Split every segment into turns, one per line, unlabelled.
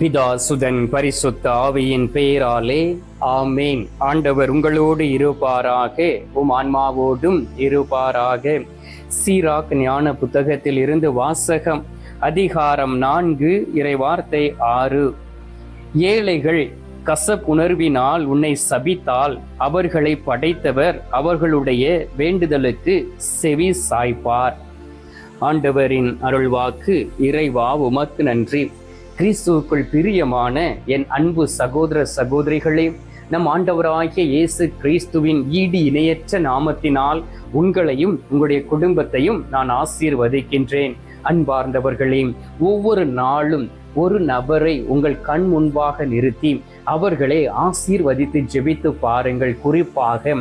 பிதா சுதன் பரிசுத்த ஆவியின் பெயராலே ஆமேன். ஆண்டவர் உங்களோடு இருப்பாராக உம் ஆன்மாவோடும் இருப்பாராக. சீராக் ஞான புத்தகத்தில் இருந்து வாசகம் அதிகாரம் நான்கு இறைவார்த்தை ஆறு. ஏழைகள் கசப்புணர்வினால் உன்னை சபித்தால் அவர்களை படைத்தவர் அவர்களுடைய வேண்டுதலுக்கு செவி சாய்ப்பார். ஆண்டவரின் அருள்வாக்கு இறைவா உமக்கு நன்றி. கிறிஸ்துவுக்குள் பிரியமான என் அன்பு சகோதர சகோதரிகளே நம் ஆண்டவராகிய இயேசு கிறிஸ்துவின் ஈடு இணையற்ற நாமத்தினால் உங்களையும் உங்களுடைய குடும்பத்தையும் நான் ஆசீர்வதிக்கின்றேன். அன்பார்ந்தவர்களே ஒவ்வொரு நாளும் ஒரு நபரை உங்கள் கண் முன்பாக நிறுத்தி அவர்களை ஆசீர்வதித்து ஜெபித்து பாருங்கள். குறிப்பாக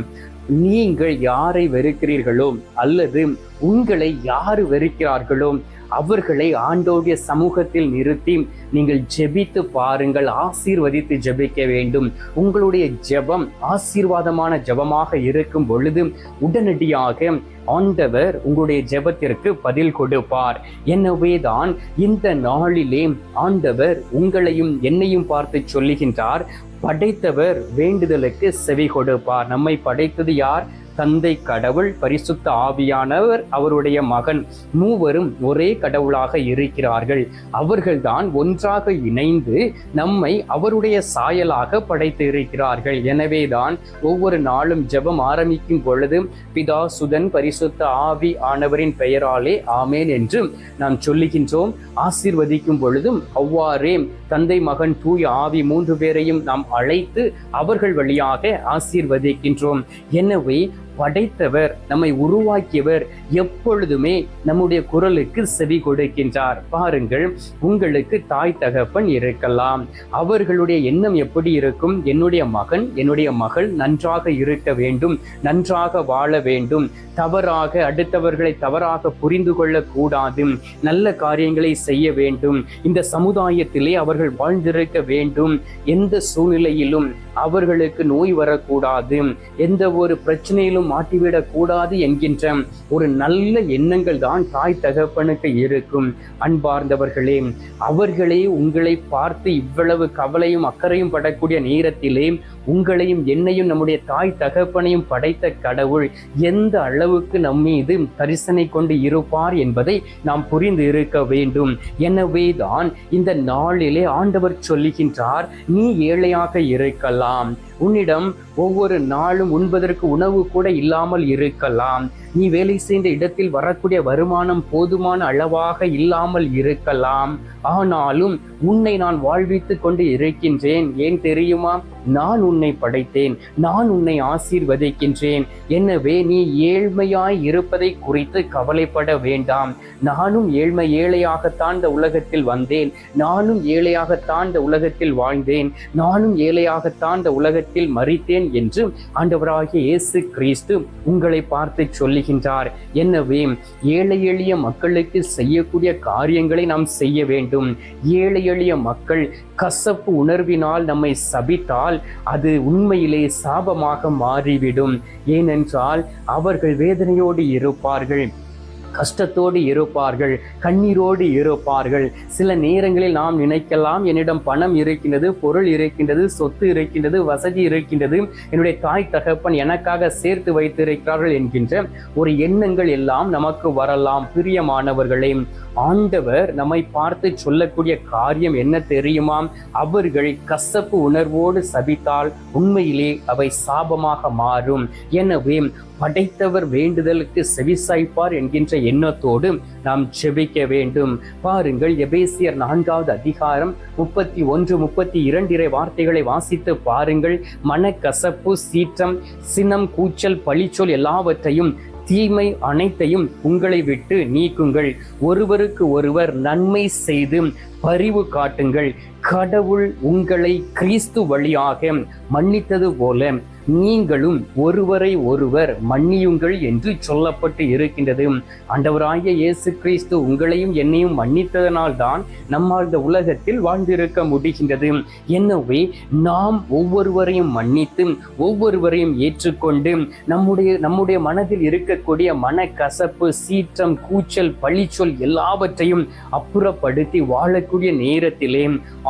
நீங்கள் யாரை வெறுக்கிறீர்களோ அல்லது உங்களை யாரு வெறுக்கிறார்களோ அவர்களை ஆண்டோடைய சமூகத்தில் நிறுத்தி நீங்கள் ஜெபித்து பாருங்கள் ஆசீர்வதித்து ஜெபிக்க வேண்டும். உங்களுடைய ஜெபம் ஆசீர்வாதமான ஜெபமாக இருக்கும் பொழுது உடனடியாக ஆண்டவர் உங்களுடைய ஜெபத்திற்கு பதில் கொடுப்பார். எனவேதான் இந்த நாளிலே ஆண்டவர் உங்களையும் என்னையும் பார்த்து சொல்லுகின்றார் படைத்தவர் வேண்டுதலுக்கு செவி கொடுப்பார். நம்மை படைத்தது யார்? தந்தை கடவுள் பரிசுத்த ஆவியானவர் அவருடைய மகன். மூவரும் ஒரே கடவுளாக இருக்கிறார்கள். அவர்கள்தான் ஒன்றாக இணைந்து நம்மை அவருடைய சாயலாக படைத்து இருக்கிறார்கள் எனவேதான் ஒவ்வொரு நாளும் ஜெபம் ஆரம்பிக்கும் பொழுது பிதா சுதன் பரிசுத்த ஆவி ஆனவரின் பெயராலே ஆமேன் என்று நாம் சொல்லுகின்றோம். ஆசீர்வதிக்கும் பொழுதும் அவ்வாறே தந்தை மகன் தூய் ஆவி மூன்று பேரையும் நாம் அழைத்து அவர்கள் வழியாக ஆசீர்வதிக்கின்றோம். எனவே படைத்தவர் நம்மை உருவாக்கியவர் எப்பொழுதுமே நம்முடைய குரலுக்கு செவி கொடுக்கின்றார். பாருங்கள் உங்களுக்கு தாய் தகப்பன் இருக்கலாம். அவர்களுடைய எண்ணம் எப்படி இருக்கும்? என்னுடைய மகன் என்னுடைய மகள் நன்றாக இருக்க வேண்டும் நன்றாக வாழ வேண்டும். தவறாக அடுத்தவர்களை தவறாக புரிந்து கொள்ளக்கூடாது. நல்ல காரியங்களை செய்ய வேண்டும். இந்த சமுதாயத்திலே அவர்கள் வாழ்ந்திருக்க வேண்டும். எந்த சூழ்நிலையிலும் அவர்களுக்கு நோய் வரக்கூடாது. எந்த ஒரு பிரச்சனையிலும் மாட்டிவிடக் கூடாது என்கின்ற ஒரு நல்ல எண்ணங்கள் தான் தாய் தகப்பனுக்கு இருக்கும். அன்பார்ந்தவர்களே அவர்களே உங்களை பார்த்து இவ்வளவு கவலையும் அக்கறையும் படக்கூடிய நேரத்திலே உங்களையும் என்னையும் நம்முடைய தாய் தகப்பனையும் படைத்த கடவுள் எந்த அளவுக்கு நம் மீது கரிசனை கொண்டு இருப்பார் என்பதை நாம் புரிந்து இருக்க வேண்டும். எனவே தான் இந்த நாளிலே ஆண்டவர் சொல்லுகின்றார் நீ ஏழையாக இருக்கலாம். உன்னிடம் ஒவ்வொரு நாளும் உண்பதற்கு உணவு கூட இல்லாமல் இருக்கலாம். நீ வேலை செய்த இடத்தில் வரக்கூடிய வருமானம் போதுமான அளவாக இல்லாமல் இருக்கலாம். ஆனாலும் உன்னை நான் வாழ்வித்து கொண்டு இருக்கின்றேன். ஏன் தெரியுமா? நான் உன்னை படைத்தேன். நான் உன்னை ஆசீர்வதிக்கின்றேன். எனவே நீ ஏழ்மையாய் இருப்பதை குறித்து கவலைப்பட வேண்டாம். நானும் ஏழ்மை ஏழையாகத்தான் இந்த உலகத்தில் வந்தேன். நானும் ஏழையாகத்தான் இந்த உலகத்தில் வாழ்ந்தேன். நானும் ஏழையாகத்தான் இந்த உலகத்தில் மறித்தேன் என்று ஆண்டவராகிய இயேசு கிறிஸ்து உங்களை பார்த்து சொல்லி சொல்லுகின்றார். எனவே ஏழை எளிய மக்களுக்கு செய்யக்கூடிய காரியங்களை நாம் செய்ய வேண்டும். ஏழை எளிய மக்கள் கசப்பு உணர்வினால் நம்மை சபித்தால் அது உண்மையிலே சாபமாக மாறிவிடும். ஏனென்றால் அவர்கள் வேதனையோடு இருப்பார்கள். கஷ்டத்தோடு இருப்பார்கள் கண்ணீரோடு இருப்பார்கள். சில நேரங்களில் நாம் நினைக்கலாம் என்னிடம் பணம் இருக்கின்றது பொருள் இருக்கின்றது சொத்து இருக்கின்றது வசதி இருக்கின்றது. என்னுடைய தாய் தகப்பன் எனக்காக சேர்த்து வைத்திருக்கிறார்கள் என்கின்ற ஒரு எண்ணங்கள் எல்லாம் நமக்கு வரலாம் பிரியமானவர்களே. ஆண்டவர் நம்மை பார்த்து சொல்லக்கூடிய காரியம் என்ன தெரியுமா? அவர்கள் கசப்பு உணர்வோடு சபித்தால் உண்மையிலே அவை சாபமாக மாறும். எனவே படைத்தவர் வேண்டுதலுக்கு செவிசாய்ப்பார் என்கின்ற எண்ணத்தோடு நாம் ஜெபிக்க வேண்டும். பாருங்கள் எபேசியர் நான்காவது அதிகாரம் முப்பத்தி ஒன்று முப்பத்தி இரண்டிரை வார்த்தைகளை வாசித்து பாருங்கள். மனக்கசப்பு சீற்றம் சினம் கூச்சல் பழிச்சொல் எல்லாவற்றையும் தீமை அனைத்தையும் உங்களை விட்டு நீக்குங்கள். ஒருவருக்கு ஒருவர் நன்மை செய்து பரிவு காட்டுங்கள். கடவுள் உங்களை கிறிஸ்து வழியாக மன்னித்தது போல நீங்களும் ஒருவரை ஒருவர் மன்னியுங்கள் என்று சொல்லப்பட்டு இருக்கின்றது. ஆண்டவராகிய இயேசு கிறிஸ்து உங்களையும் என்னையும் மன்னித்ததனால் தான் நம்மால் இந்த உலகத்தில் வாழ்ந்திருக்க முடிகின்றது. எனவே நாம் ஒவ்வொருவரையும் மன்னித்து ஒவ்வொருவரையும் ஏற்றுக்கொண்டு நம்முடைய நம்முடைய மனதில் இருக்கக்கூடிய மனக்கசப்பு சீற்றம் கூச்சல் பழிச்சொல் எல்லாவற்றையும் அப்புறப்படுத்தி வாழக்கூடிய நேரத்திலே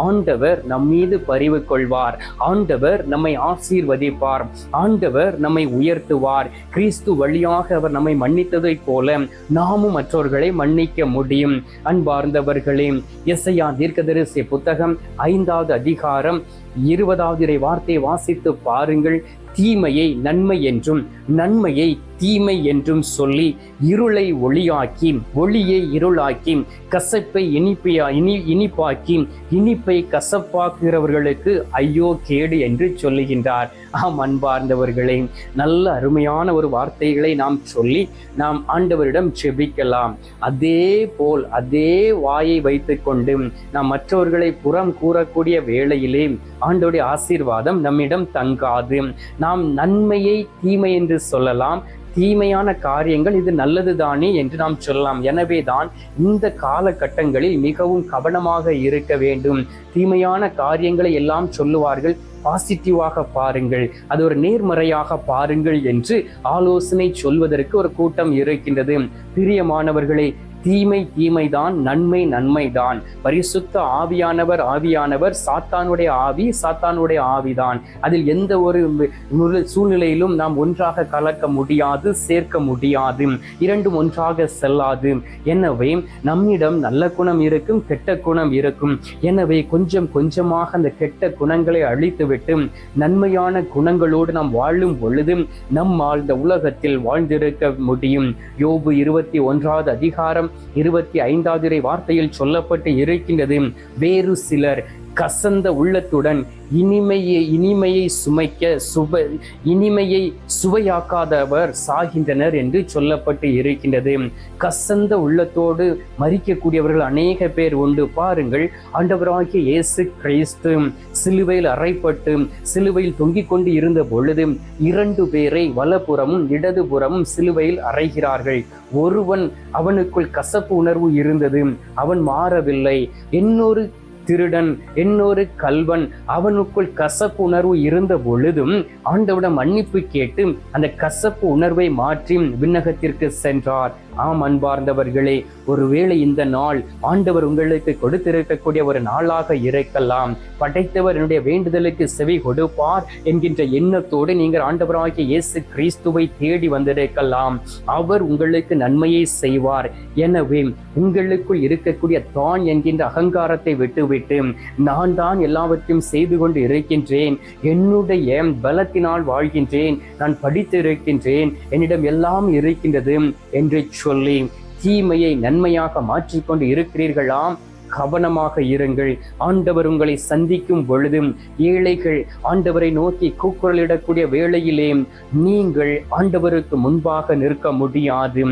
ஆண்டவர் நம் மீது பரிவு கொள்வார். ஆண்டவர் நம்மை ஆசீர்வதிப்பார். ஆண்டவர் நம்மை உயர்த்துவார். கிறிஸ்து வழியாக அவர் நம்மை மன்னித்ததைப் போல நாமும் மற்றவர்களை மன்னிக்க முடியும். அன்பார்ந்தவர்களே எஸ்ஐயா தீர்க்கதரிசி புத்தகம் ஐந்தாவது அதிகாரம் இருபதாவது இறை வார்த்தையை வாசித்து பாருங்கள். தீமையை நன்மை என்றும் நன்மையை தீமை என்றும் சொல்லி இருளை ஒளியாக்கி ஒளியை இருளாக்கி கசப்பை இனிப்பையா இனி இனிப்பாக்கி இனிப்பை கசப்பாக்குகிறவர்களுக்கு ஐயோ கேடு என்று சொல்லுகின்றார். ஆம் அன்பார்ந்தவர்களே நல்ல அருமையான ஒரு வார்த்தைகளை நாம் சொல்லி நாம் ஆண்டவரிடம் செபிக்கலாம். அதே போல் அதே வாயை வைத்துக்கொண்டு நாம் மற்றவர்களை புறம் கூறக்கூடிய வேளையிலே ஆண்டோடைய ஆசீர்வாதம் நம்மிடம் தங்காது. நாம் நன்மையை தீமை என்று சொல்லலாம். தீமையான காரியங்கள் இது நல்லது தானே என்று நாம் சொல்லலாம். எனவே தான் இந்த காலகட்டங்களில் மிகவும் கவனமாக இருக்க வேண்டும். தீமையான காரியங்களை எல்லாம் சொல்லுவார்கள். பாசிட்டிவாக பாருங்கள். அது ஒரு நேர்மறையாக பாருங்கள் என்று ஆலோசனை சொல்வதற்கு ஒரு கூட்டம் இருக்கின்றது. பிரியமானவர்களே தீமை தீமைதான் நன்மை நன்மைதான். பரிசுத்த ஆவியானவர் ஆவியானவர் சாத்தானுடைய ஆவி சாத்தானுடைய ஆவிதான். அதில் எந்த ஒரு சூழ்நிலையிலும் நாம் ஒன்றாக கலக்க முடியாது சேர்க்க முடியாது. இரண்டும் ஒன்றாக செல்லாது. எனவே நம்மிடம் நல்ல குணம் இருக்கும் கெட்ட குணம் இருக்கும். எனவே கொஞ்சம் கொஞ்சமாக அந்த கெட்ட குணங்களை அழித்துவிட்டு நன்மையான குணங்களோடு நாம் வாழும் பொழுது நம்மால் இந்த உலகத்தில் வாழ்ந்திருக்க முடியும். யோபு இருபத்தி ஒன்றாவது அதிகாரம் இருபத்தி ஐந்தாவது வார்த்தையில் சொல்லப்பட்டு இருக்கின்றது. வேறு சிலர் கசந்த உள்ளத்துடன் இனிமையை இனிமையை சுமைக்க சுப இனிமையை சுவையாக்காதவர் சாகின்றனர் என்று சொல்லப்பட்டு இருக்கின்றது. கசந்த உள்ளத்தோடு மறிக்கக்கூடியவர்கள் அநேக பேர் உண்டு. பாருங்கள் ஆண்டவராகிய இயேசு கிறிஸ்து சிலுவையில் அறைப்பட்டு சிலுவையில் தொங்கிக் கொண்டு இருந்த பொழுது இரண்டு பேரை வலப்புறமும் இடதுபுறமும் சிலுவையில் அறைகிறார்கள். ஒருவன் அவனுக்குள் கசப்பு உணர்வு இருந்தது அவன் மாறவில்லை. இன்னொரு திருடன் இன்னொரு கல்வன். அவனுக்குள் கசப்பு உணர்வு இருந்த பொழுதும் ஆண்டவிடம் மன்னிப்பு கேட்டு அந்த கசப்பு உணர்வை மாற்றி விண்ணகத்திற்கு சென்றார். ஆம் அன்பார்ந்தவர்களே ஒருவேளை இந்த நாள் ஆண்டவர் உங்களுக்கு கொடுத்திருக்கக்கூடிய ஒரு நாளாக இருக்கலாம். படைத்தவர் என்னுடைய வேண்டுதலுக்கு செவி கொடுப்பார் என்கின்ற எண்ணத்தோடு நீங்கள் ஆண்டவராகிய இயேசு கிறிஸ்துவை தேடி வந்திருக்கலாம். அவர் உங்களுக்கு நன்மையை செய்வார். எனவே உங்களுக்குள் இருக்கக்கூடிய தான் என்கின்ற அகங்காரத்தை விட்டுவிட்டு நான் தான் எல்லாவற்றையும் செய்து கொண்டு இருக்கின்றேன். என்னுடைய பலத்தினால் வாழ்கின்றேன். நான் படித்திருக்கின்றேன். என்னிடம் எல்லாம் இருக்கின்றது என்று சொல்லி தீமையை நன்மையாக மாற்றிக்கொண்டு இருக்கிறீர்களாம். கவனமாக இருங்கள். ஆண்டவர் உங்களை சந்திக்கும் பொழுதும் ஏழைகள் ஆண்டவரை நோக்கி கூக்குரலிடக்கூடிய வேளையிலே நீங்கள் ஆண்டவருக்கு முன்பாக நிற்க முடியாது.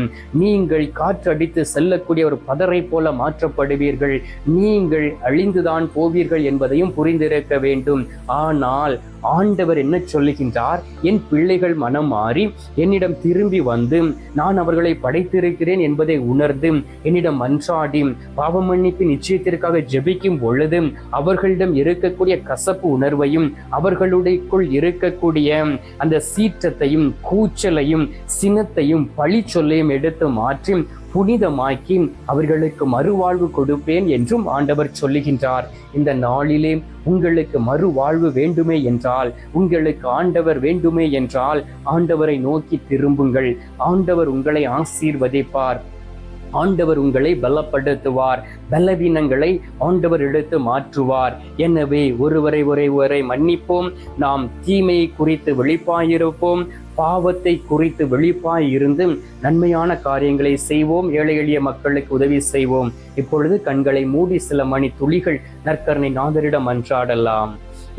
நீங்கள் காற்றடித்து செல்லக்கூடிய ஒரு பதரை போல மாற்றப்படுவீர்கள். நீங்கள் அழிந்துதான் போவீர்கள் என்பதையும் புரிந்திருக்க வேண்டும். ஆனால் ஆண்டவர் என்ன சொல்லுகின்றார்? என் பிள்ளைகள் மனம் மாறி என்னிடம் திரும்பி வந்து நான் அவர்களை படைத்திருக்கிறேன் என்பதை உணர்ந்து என்னிடம் மன்றாடி பாவமன்னிப்பு நிச்சயம் நிச்சயத்திற்காக ஜெபிக்கும் பொழுது அவர்களிடம் இருக்கக்கூடிய கசப்பு உணர்வையும் அவர்களுடையக்குள் இருக்கக்கூடிய அந்த சீற்றத்தையும் கூச்சலையும் சினத்தையும் பழி சொல்லையும் எடுத்து மாற்றி புனிதமாக்கி அவர்களுக்கு மறுவாழ்வு கொடுப்பேன் என்றும் ஆண்டவர் சொல்லுகின்றார். இந்த நாளிலே உங்களுக்கு மறுவாழ்வு வேண்டுமே என்றால் உங்களுக்கு ஆண்டவர் வேண்டுமே என்றால் ஆண்டவரை நோக்கி திரும்புங்கள். ஆண்டவர் உங்களை ஆசீர்வதிப்பார். ஆண்டவர் உங்களை பலப்படுத்துவார். பலவீனங்களை ஆண்டவர் எடுத்து மாற்றுவார். எனவே ஒருவரை ஒருவரை மன்னிப்போம். நாம் தீமையை குறித்து வெளிப்பாயிருப்போம் பாவத்தை குறித்து வெளிப்பாய் இருந்து நன்மையான காரியங்களை செய்வோம். ஏழை எளிய மக்களுக்கு உதவி செய்வோம். இப்பொழுது கண்களை மூடி சில மணி துளிகள் நற்கரணை நாதரிடம் அன்றாடலாம்.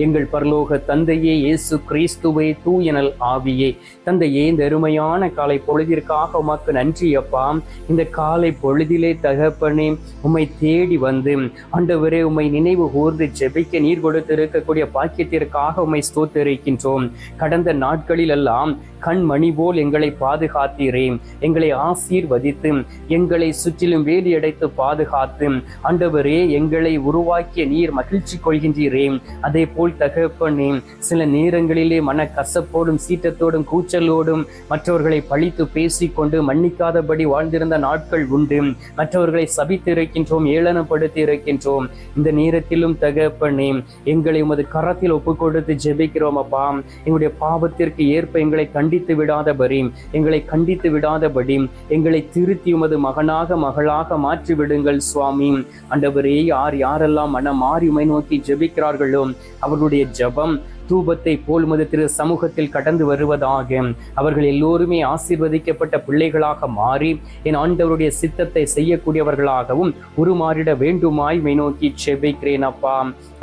எங்கள் பரலோக தந்தையே இயேசு கிறிஸ்துவே தூயனல் ஆவியே. தந்தையே இந்த அருமையான காலை பொழுதிற்காக உமக்கு நன்றி அப்பா. இந்த காலை பொழுதிலே தகப்பனே உம்மை தேடி வந்து ஆண்டவரே உம்மை நினைவு கூர்ந்து ஜெபிக்க நீர் கொடுத்திருக்கக்கூடிய பாக்கியத்திற்காக உம்மை ஸ்தோத்தரிக்கின்றோம். கடந்த நாட்களில் எல்லாம் கண்மணி போல் எங்களை பாதுகாத்தீரே எங்களை ஆசீர்வதித்து எங்களை சுற்றிலும் வேலி அடைத்து பாதுகாத்து ஆண்டவரே எங்களை உருவாக்கிய நீர் மகிழ்ச்சி கொள்கின்றீரே அதே போல் தகப்பனே சில நேரங்களிலே மன கசப்போடும் சீற்றத்தோடும் கூச்சலோடும் மற்றவர்களை பழித்து பேசிக்கொண்டு மன்னிக்காதபடி வாழ்ந்திருந்த நாட்கள் உண்டு. மற்றவர்களை சபித்து இருக்கின்றோம் ஏளனப்படுத்தி இருக்கின்றோம் இந்த நேரத்திலும் தகப்பனே எங்களை உமது கரத்தில் ஒப்பு கொடுத்து ஜெபிக்கிறோம் அப்பா. எங்களுடைய பாவத்திற்கு ஏற்ப எங்களை கண் கண்டித்து விடாதபடி எங்களை கண்டித்து விடாதபடி எங்களை திருத்தி உமது மகனாக மகளாக மாற்றி விடுங்கள் சுவாமி. அண்டவரே யார் யாரெல்லாம் மனம் மாறி உமை நோக்கி ஜெபிக்கிறார்களோ அவர்களுடைய ஜெபம் தூபத்தை போல் உமது திரு சமூகத்தில் கடந்து வருவதாக. அவர்கள் எல்லோருமே ஆசீர்வதிக்கப்பட்ட பிள்ளைகளாக மாறி என் ஆண்டவருடைய சித்தத்தை செய்யக்கூடியவர்களாகவும் உருமாறிட வேண்டுமாய் நோக்கி செபிக்கிறேன் அப்பா.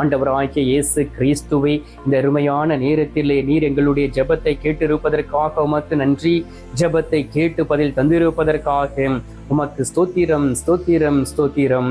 ஆண்டவராகிய இயேசு கிறிஸ்துவை இந்த அருமையான நேரத்திலே நீர் எங்களுடைய ஜெபத்தை கேட்டிருப்பதற்காக உமக்கு நன்றி. ஜெபத்தை கேட்டு பதில் தந்திருப்பதற்காக உமக்கு ஸ்தோத்திரம் ஸ்தோத்திரம் ஸ்தோத்திரம்.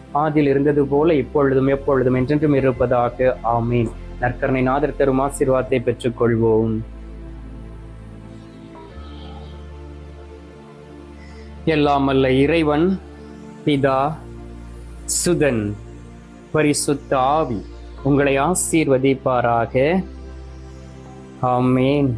ஆதில் இருந்தது போல இப்பொழுதும் எப்பொழுதும் என்றென்றும் இருப்பதாக. ஆமீன். நற்கரணை நாதர் தரும் ஆசீர்வாதத்தை பெற்றுக்கொள்வோம். எல்லாம் அல்ல இறைவன் பிதா சுதன் பரிசுத்த ஆவி உங்களை ஆசீர்வதிப்பாராக. ஆமேன்.